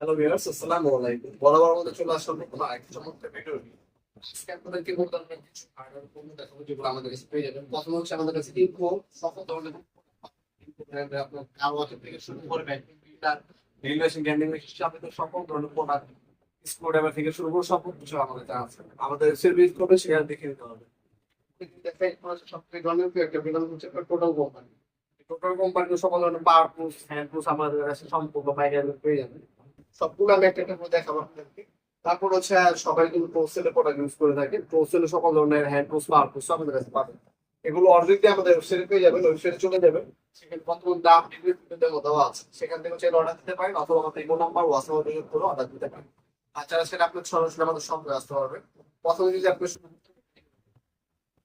Hello viewers আসসালামু আলাইকুম বরাবর আমাদের চলে আসলাম আরেকটা চমৎকার ভিডিও আজকে আপনাদেরকে বলতে কিছু দেখাবো যেগুলো আমাদের কাছে পেয়ে যাবেন। প্রথম হচ্ছে আমাদের কাছে সকল ধরনের আপনার কার থেকে শুরু করে ব্যাকিং ড্রিল গ্যান্ডিং মেশিন যাবতীয় সকল ধরনের প্রোডাক্ট স্ক্রুড্রাইভার থেকে শুরু করে সব কিছু আমাদের আছে। আমাদের সার্ভিস করবে সেখানে দেখে নিতে হবে। সবথেকে ধরনের একটা বিধান হচ্ছে টোটাল কোম্পানি টোটাল কোম্পানির সকল ধরনের পাওয়ার প্রুফ হ্যান্ড প্রুফ আমাদের কাছে সম্পূর্ণ পাইকারি পেয়ে যাবেন। সবগুলো আমি একটা একটা করে দেখাবো আপনাদেরকে। তারপর হচ্ছে সবাই কিন্তু প্রোসেলের প্রোডাক্ট ইউজ করে থাকে। প্রোসেলে সকল ধরনের হ্যান্ড প্রুফ পাওয়ার প্রুফ আমাদের কাছে পাবেন। এগুলো অলরেডি আমাদের ওয়েবসাইটে পেয়ে যাবেন ওয়েবসাইটে চলে যাবেন। সেখানে বর্তমান দাম ডিগ্রিতে দেওয়া আছে। সেখান থেকে হচ্ছে অর্ডার দিতে পারেন অথবা আমাদের ইমো নাম্বার হোয়াটসঅ্যাপ যোগ করে অর্ডার দিতে পারেন। আর তাছাড়া সেটা আপনি সরাসরি আমাদের সঙ্গে আসতে পারবেন প্রথমে যদি আপনি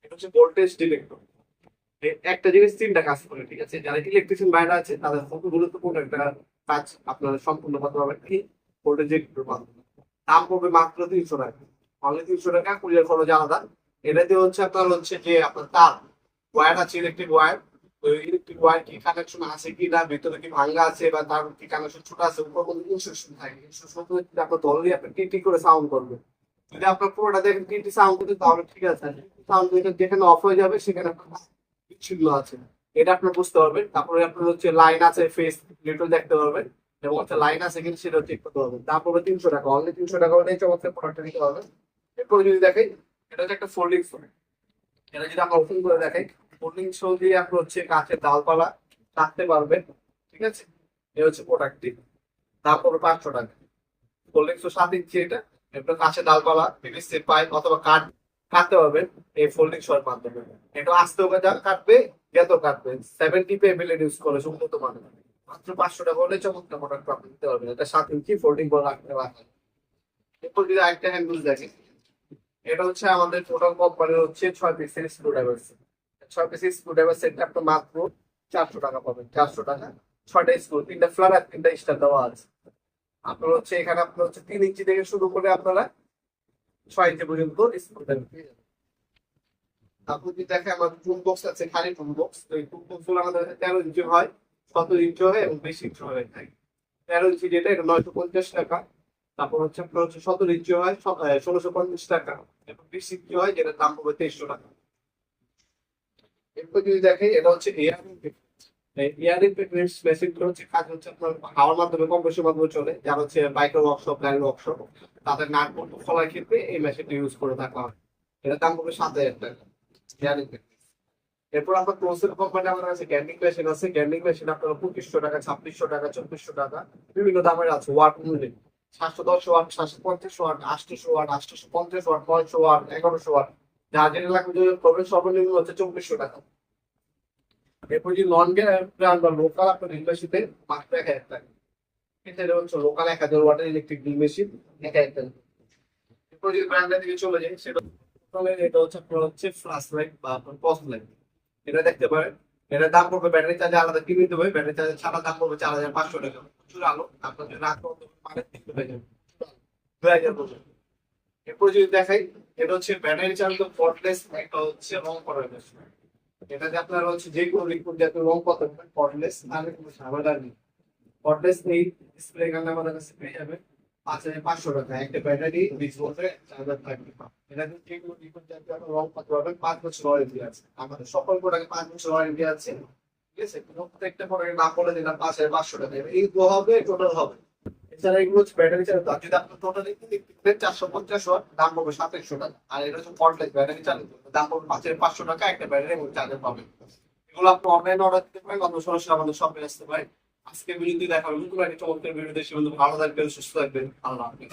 এটা হচ্ছে ভোল্টেজ ডিলেক্টর একটা জিনিস তিনটা কাজ করে, ঠিক আছে? যারা ইলেকট্রিশিয়ান বাইরে আছে, তাদের খুব গুরুত্বপূর্ণ একটা কাজ আপনারা সম্পূর্ণ কি দাম পড়বে মাত্র তিনশো টাকা। অনলি তিনশো টাকা খরচ আলাদা। এটাতে হচ্ছে আপনার হচ্ছে যে আপনার তার ওয়্যার আছে ইলেকট্রিক ওয়্যার ওই ইলেকট্রিক ওয়্যার কি কানেকশন আছে কি না, ভিতরে কি ভাঙ্গা আছে বা তার কি কানেকশন ছোট আছে, উপর মধ্যে ইনস্ট্রাকশন থাকে। ইনস্ট্রাকশন যদি আপনার ধরলে আপনি টি করে সাউন্ড করবে যদি আপনার পুরোটা দেখেন টি সাউন্ড করতে, তাহলে ঠিক আছে। সাউন্ড যেখানে অফ হয়ে যাবে, সেখানে বিচ্ছিন্ন আছে। এটা আপনার বুঝতে পারবেন। তারপরে আপনার হচ্ছে লাইন আছে ফেস নিউট্রাল দেখতে পারবেন। এবং হচ্ছে লাইন আছে কিন্তু সেটা চেক করতে পারবেন। তারপরে তিনশো টাকা। অনলি তিনশো টাকা হলে চমৎকার প্রোডাক্টটা নিতে পারবেন। এরপরে যদি দেখেন এটা হচ্ছে একটা ফোল্ডিং ফোন এটা যদি আমরা ওপেন করে দেখাই ফোল্ডিং শো দিয়ে আপনি হচ্ছে কাঁচের ডালপালা রাখতে পারবেন। ঠিক আছে? এ হচ্ছে প্রোডাক্টটি তারপরে পাঁচশো টাকা। ফোল্ডিং শো সাত ইঞ্চি এটা। এরপর কাঁচের ডালপালা পিভিসি পাইপ অথবা কাঠ কাটতে পারবেন এই ফোল্ডিং শোর মাধ্যমে। এটা আস্তে ওকে যা কাটবে যত কাটবে। সেভেন্টি পে বিলেট ইউজ করে উন্নত মানের মাত্র পাঁচশো টাকা হলে চমৎকার প্রোডাক্ট আপনি নিতে পারবেন। এটা সাত ইঞ্চি ফোল্ডিং করে রাখতে পারবেন এরপর যদি আরেকটা হ্যান্ডেল দেখেন, এটা হচ্ছে আমাদের টোটাল কোম্পানির হচ্ছে ছয় পিসের স্ক্রু ড্রাইভার ছয় পিসের স্ক্রু ড্রাইভার সেটটা আপনি মাত্র চারশো টাকা পাবেন। চারশো টাকা। ছয়টা স্ক্রু তিনটা ফ্লার আর তিনটা স্টার দেওয়া আছে। আপনার হচ্ছে এখানে আপনার হচ্ছে তিন ইঞ্চি থেকে শুরু করে আপনারা ছয় ইঞ্চি পর্যন্ত স্ক্রু ড্রাইভার পেয়ে যাবেন। যদি দেখে আমার টুল বক্স আছে, খালি টুল বক্স তো এই টুল বক্সগুলো আমাদের তেরো ইঞ্চি হয়, সতেরো ইঞ্চি হয় এবং বিশ ইঞ্চি হয়ে। থাকে তেরো ইঞ্চি যেটা, এটা নয়শো পঞ্চাশ টাকা। তারপর হচ্ছে আপনার হচ্ছে সতেরো ইঞ্চি হয় ষোলোশো পঞ্চাশ টাকা। এবং বিশ ইঞ্চি হয়, যেটার দাম পড়বে তেইশশো টাকা। এরপর যদি দেখে এটা হচ্ছে এয়ারিং ইয়ারিং ফিটনেস মেশিনগুলো হচ্ছে কাজ হচ্ছে আপনার হাওয়ার মাধ্যমে কম্প্রেসের মাধ্যমে চলে। যারা হচ্ছে বাইকের ওয়ার্কশপ গাড়ির ওয়ার্কশপ তাদের নাট বল্টু খোলার ক্ষেত্রে এই মেশিনটা ইউজ করে থাকা হয়। এটার দাম পড়বে সাত হাজার টাকা। এরপর আপনার ক্লোজের কোম্পানি আমার কাছে গ্যান্ডিং মেশিন আছে। গ্যান্ডিং মেশিন আপনার পঁচিশশো টাকা, ছাব্বিশশো টাকা, চব্বিশশো টাকা, বিভিন্ন দামের আছে। ওয়াট অনুযায়ী সাতশো দশ ওয়াট সাতশো পঞ্চাশ ওয়াট আটশোশো ওয়াট আটশোশো পঞ্চাশ ওয়াট নয়শো ওয়াট এগারোশো ওয়াট যেটা লাগবে যদি সর্বনিম্ন হচ্ছে চব্বিশশো টাকা। এরপর যদি নন ব্র্যান্ড বা লোকাল আপনার ইন্ডাস্ট্রিতে মাত্র এক হাজার টাকা। এটা হচ্ছে লোকাল এক হাজার ওয়াটের ইলেকট্রিক ড্রিল মেশিন এক হাজার টাকা। এরপর যদি ব্র্যান্ডের দিকে চলে যাই, সেটা তাহলে এটা লাইট বা আপনার পস লাইট এটা দেখতে পারেন এটার দাম পড়বে ব্যাটারি চার্জে আলাদা কিনে নিতে হবে? ব্যাটারি চার্জে ছাড়া দাম পড়বে চার হাজার পাঁচশো টাকা। এরপর যদি দেখাই, এটা হচ্ছে ব্যাটারি চার্জ ফর্টলেস একটা হচ্ছে রং করার এটাতে আপনার হচ্ছে যে কোনো রং করতে পারবেন ফর্টলেস তাহলে কোনো ঝামেলা নেই। ফর্টলেস নেই স্প্রে গান আমাদের কাছে পেয়ে পাঁচ হাজার পাঁচশো টাকা। একটা ব্যাটারি বিশ থাকবে এটা রং পারবেন। পাঁচ বছর ওয়ারেন্টি আছে। আমাদের সকল প্রোডাক্টে পাঁচ বছর ওয়ারেন্টি আছে। ঠিক আছে? হাজার পাঁচশো টাকা। এই দু হবে টোটাল হবে। এছাড়া এগুলো হচ্ছে ব্যাটারি চারশো পঞ্চাশ দাম পড়বে সাতাইশশো টাকা। আর এটা হচ্ছে ফর্টলেস ব্যাটারি চালিত। দাম পড়বে পাঁচ হাজার পাঁচশো টাকা, একটা ব্যাটারি এবং চার্জার পাবেন। এগুলো আপনি অনলাইনে অর্ডার দিতে পারেন অন্য সরাসরি আমাদের শপে আসতে পারেন। আজকে ভিডিওতে দেখা হবে। নতুন একটা চমৎকার বিরুদ্ধে সে বন্ধু ভালো থাকবেন, সুস্থ থাকবেন। আল্লাহ হাফিজ।